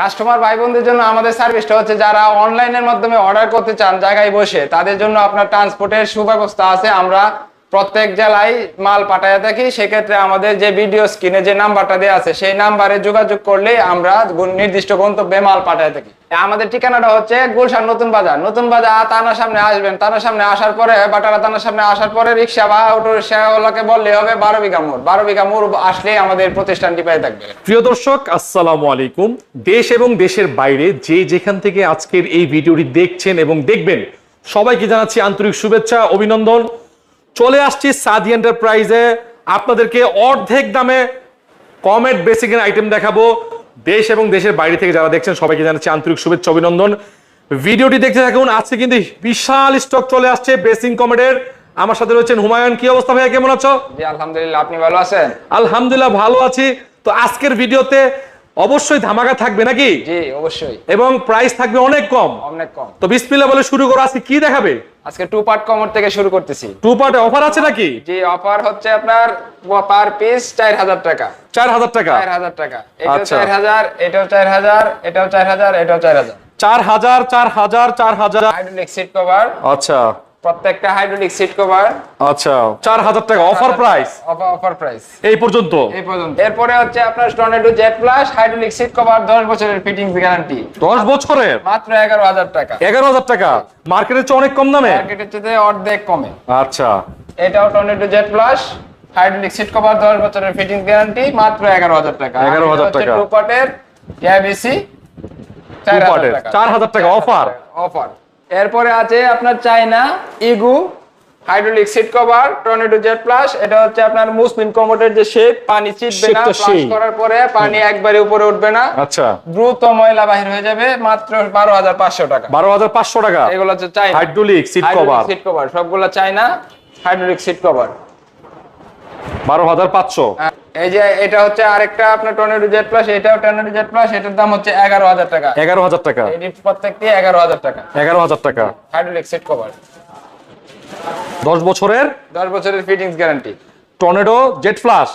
Customer ভাই বোনদের জন্য আমাদের সার্ভিসটা হচ্ছে যারা অনলাইনের মাধ্যমে অর্ডার করতে চান জায়গায় বসে, তাদের জন্য আপনার ট্রান্সপোর্টের সুব্যবস্থা আছে। আমরা প্রত্যেক জেলায় মাল পাঠায় থাকি, সেক্ষেত্রে আমাদের যে ভিডিও স্ক্রিনে যে নাম্বারটা দেওয়া আছে, সেই নাম্বারে যোগাযোগ করলে আমরা নির্দিষ্ট গন্তব্যে মাল পাঠায় থাকি। আমাদের ঠিকানাটা হচ্ছে গুলশান নতুন বাজার। নতুন বাজার তানার সামনে আসবেন তানার সামনে আসার পরে, বাটারা তানার সামনে আসার পরে রিক্সা বা অটো রিক্সাওয়ালাকে বললে হবে বারো বিঘা মোড়। বারো বিঘা মোড় আসলেই আমাদের প্রতিষ্ঠানটি পেয়ে থাকবে। প্রিয় দর্শক, আসসালামু আলাইকুম। দেশ এবং দেশের বাইরে যে যেখান থেকে আজকের এই ভিডিওটি দেখছেন এবং দেখবেন, সবাইকে জানাচ্ছি আন্তরিক শুভেচ্ছা, অভিনন্দন। চলে আসছি সাদি এন্টারপ্রাইজে আপনাদেরকে অর্ধেক দামে কমেট বেসিকের আইটেম দেখাবো। দেশ এবং দেশের বাইরে থেকে যারা দেখছেন সবাইকে জানাচ্ছি আন্তরিক শুভেচ্ছা অভিনন্দন। ভিডিওটি দেখতে থাকুন আজকে কিন্তু বিশাল স্টক চলে আসছে বেসিং কমেটের আমার সাথে রয়েছেন হুমায়ুন কি অবস্থা ভাইয়া? কেমন আছো? জি আলহামদুলিল্লাহ আপনি ভালো আছেন? আলহামদুলিল্লাহ ভালো আছি। তো আজকের ভিডিওতে অবশ্যই ধামাকা থাকবে নাকি? জি অবশ্যই। এবং প্রাইস থাকবে অনেক কম। অনেক কম। তো বিসমিল্লাহ বলে শুরু করো আজকে কি দেখাবে? আজকে টু পার্ট কমর থেকে শুরু করতেছি। টু পার্টে অফার আছে নাকি? জি অফার হচ্ছে আপনার পার পিস চার হাজার টাকা। চার হাজার টাকা? চার হাজার টাকা। এটাও আচ্ছা। চার হাজার এটাও চার হাজার এটাও চার হাজার এটাও চার হাজার। চার হাজার চার হাজার চার হাজার। হাইড্রোলিক সিট কভার আচ্ছা। প্রত্যেকটা হাইড্রোলিক সিট কভার আচ্ছা। চার হাজার টাকা offer price offer offer price এই পর্যন্ত? এই পর্যন্ত। এরপরে হচ্ছে আপনার tornado jet plus hydraulic seat cover দশ বছরের ফিটিংস গ্যারান্টি দশ বছরের? মাত্র এগারো হাজার টাকা। এগারো হাজার টাকা? মার্কেটের চেয়ে অনেক কম দামে? মার্কেটের চেয়ে অর্ধেক কমে। আচ্ছা। এটাও tornado jet plus hydraulic seat cover দশ বছরের ফিটিং গ্যারান্টি মাত্র এগারো হাজার টাকা। 11,000 টাকা। টু পার্টের এবিসি চার Two হাজার part-এর, টাকা। 4,000 টাকা offer। অফার এরপরে আছে আপনার চাইনা ইগু hydraulic seat cover tornado jet plus এটা হচ্ছে আপনার মুসলিম কমোডের যে শেপ পানি চিটবে না ফ্লাশ করার পরে পানি একবারে উপরে উঠবে না। আচ্ছা। দ্রুত ময়লা বাহির হয়ে যাবে মাত্র বারো হাজার পাঁচশো টাকা। বারো হাজার পাঁচশো টাকা? এগুলো হচ্ছে China hydraulic seat cover. Seat cover সবগুলো চাইনা হাইড্রোলিক সিট কভার। বারো হাজার পাঁচশো। এই যে এটা হচ্ছে আরেকটা আপনার টর্নেডো জেট প্লাস এটাও টর্নেডো জেট প্লাস এটার দাম হচ্ছে এগারো হাজার টাকা। এগারো হাজার টাকা। এটি প্রত্যেকটি এগারো হাজার টাকা। এগারো হাজার টাকা। Hydraulic seat cover. দশ বছরের? দশ বছরের fittings guarantee. Tornado jet flush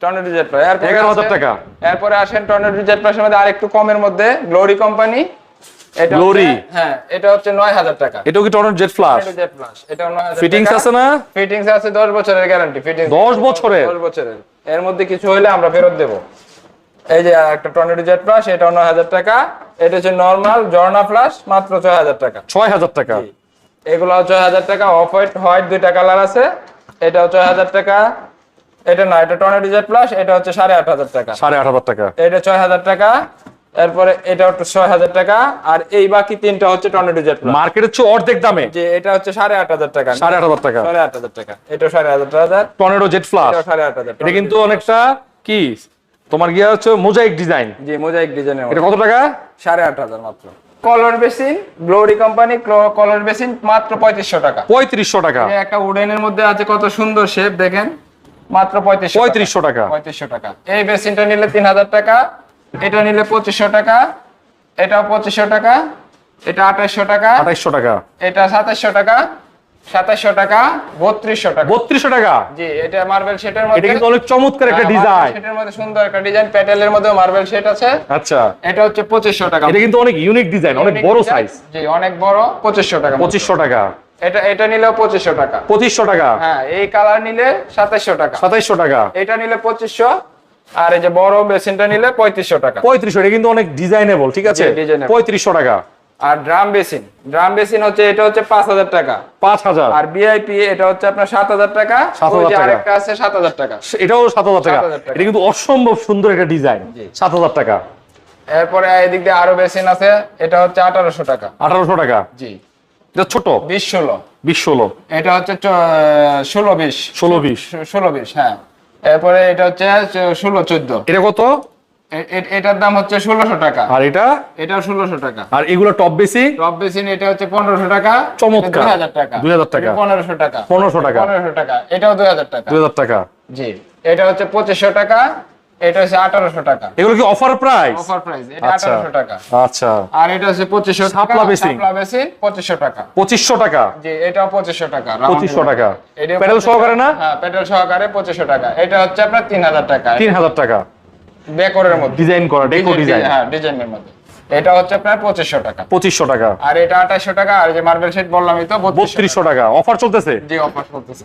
tornado jet plus. 11,000 টাকা। এরপরে আসেন টর্নেডো জেট প্লাসের মধ্যে আরেকটু কমের মধ্যে গ্লোরি কোম্পানি হ্যাঁ এটা হচ্ছে নয় হাজার টাকা। এটাও কি tornado jet flush jet plus এটা নয় হাজার ফিটিংস আছে না? ফিটিংস আছে দশ বছরের গ্যারান্টি ফিটিংস 10 বছরের? দশ বছরের। এর মধ্যে কিছু হলে আমরা ফেরত দেব। এই যে একটা টর্নেডো জেট প্লাস এটা টাকা। হচ্ছে নর্মাল জর্না ফ্লাশ মাত্র ছয় হাজার টাকা। টাকা। এগুলো ছয় হাজার টাকা অফ হোয়াইট হোয়াইট দুইটা কালার আছে। এটাও ছয় হাজার টাকা। এটা না এটা টর্নেডো জেট প্লাস এটা হচ্ছে সাড়ে আট হাজার টাকা। সাড়ে আট হাজার টাকা। এটা ছয় হাজার টাকা। এরপরে এটা হচ্ছে ছয় হাজার টাকা আর এই বাকি তিনটা হচ্ছে টর্নেডো জেট প্লাস মার্কেটের চেয়ে অর্ধেক দামে। যে এটা হচ্ছে সাড়ে আট হাজার টাকা। সাড়ে আট হাজার টাকা। সাড়ে আট হাজার টাকা। এটা সাড়ে আট হাজার টর্নেডো জেট এটাও সাড়ে আট হাজার এটা কিন্তু অনেকটা কি? তোমার গিয়া হচ্ছে মোজাইক ডিজাইন। জি মোজাইক ডিজাইনের এটা কত টাকা? সাড়ে আট হাজার মাত্র। Colour basin Glory company colour basin মাত্র পঁয়ত্রিশশো টাকা। পঁয়ত্রিশশো টাকা। একটা উডেনের মধ্যে আছে কত সুন্দর শেপ দেখেন। মাত্র পঁয়ত্রিশশো পঁয়ত্রিশশো টাকা। পঁয়ত্রিশশো টাকা। এই বেসিনটা নিলে তিন হাজার টাকা। এটা নিলে পঁচিশশো টাকা এটাও পঁচিশশো টাকা এটা আঠাশশো টাকা আঠাইশশো টাকা। এটা সাতাশশো টাকা সাতাশশো টাকা বত্রিশশো টাকা। বত্রিশশো টাকা? জি এটা মার্বেল শেটের এটা কিন্তু অনেক চমৎকার একটা ডিজাইন শেটের মধ্যে সুন্দর একটা ডিজাইন প্যাটেলের মধ্যে মার্বেল শেট আছে। আচ্ছা। এটা হচ্ছে পঁচিশশো টাকা। এটা কিন্তু অনেক ইউনিক ডিজাইন অনেক বড় সাইজ জি অনেক বড় পঁচিশশো টাকা পঁচিশশো টাকা। এটা এটা নিলেও পঁচিশশো টাকা। পঁচিশশো টাকা? হ্যাঁ এই কালার নিলে সাতাশশো টাকা। সাতাইশশো টাকা। এটা নিলে পঁচিশশো আর এই যে বড় বেসিনটা নিলে পঁয়ত্রিশশো টাকা। পঁয়ত্রিশশো এটা কিন্তু অনেক ডিজাইনেবল ঠিক আছে? পঁয়ত্রিশশো টাকা। আর ড্রাম বেসিন ড্রাম বেসিন হচ্ছে এটা হচ্ছে পাঁচ হাজার টাকা। পাঁচ হাজার। আর বিআইপি এটা হচ্ছে আপনার সাত হাজার টাকা। 7,000 ওই যে টাকা। আরেকটা আছে সাত হাজার টাকা। এটাও সাত হাজার টাকা। এটা কিন্তু অসম্ভব সুন্দর একটা ডিজাইন। সাত হাজার টাকা। এরপরে এদিক দিয়ে আরও বেসিন আছে এটা হচ্ছে আঠারোশো টাকা। আঠারোশো টাকা। জি। এটা ছোট। বিশ ষোলো। বিশ ষোলো। এটা হচ্ছে ষোলো বিশ। ষোলো বিশ। ষোলো বিশ হ্যাঁ। এরপরে এটা হচ্ছে ষোলো চোদ্দ। এটা কত? এটার দাম হচ্ছে ষোলোশো টাকা। আর এটা? এটা ষোলোশো টাকা। আর এগুলো টপ বেশি? টপ বেশি এটা হচ্ছে পনেরোশো টাকা। চমৎকার। দুই হাজার টাকা। 2000 টাকা। পনেরোশো টাকা। পনেরোশো টাকা। পনেরোশো টাকা। এটাও দুই হাজার টাকা। দুই হাজার টাকা। জি। এটা হচ্ছে পঁচিশশো টাকা। এটা হচ্ছে আঠারোশো টাকা। এগুলো কি অফার প্রাইস অফার প্রাইস এটা টাকা। আচ্ছা। আর এটা হচ্ছে টাকা বেসিন। টাকা। টাকা? জি পঁচিশশো টাকা টাকা। প্যাডেল সহকারে না? হ্যাঁ প্যাডেল সহকারে টাকা। এটা হচ্ছে আপনার তিন হাজার টাকা। তিন হাজার টাকা। ডেকোরের মধ্যে। ডিজাইন করা ডেকো ডিজাইন হ্যাঁ ডিজাইনের মধ্যে। এটা হচ্ছে আপনার পঁচিশশো টাকা। পঁচিশশো টাকা। আর এটা আঠাশশো টাকা আর যে মার্বেল সেট বললামই তো বত্রিশশো টাকা। অফার চলতেছে? জি অফার করতেছে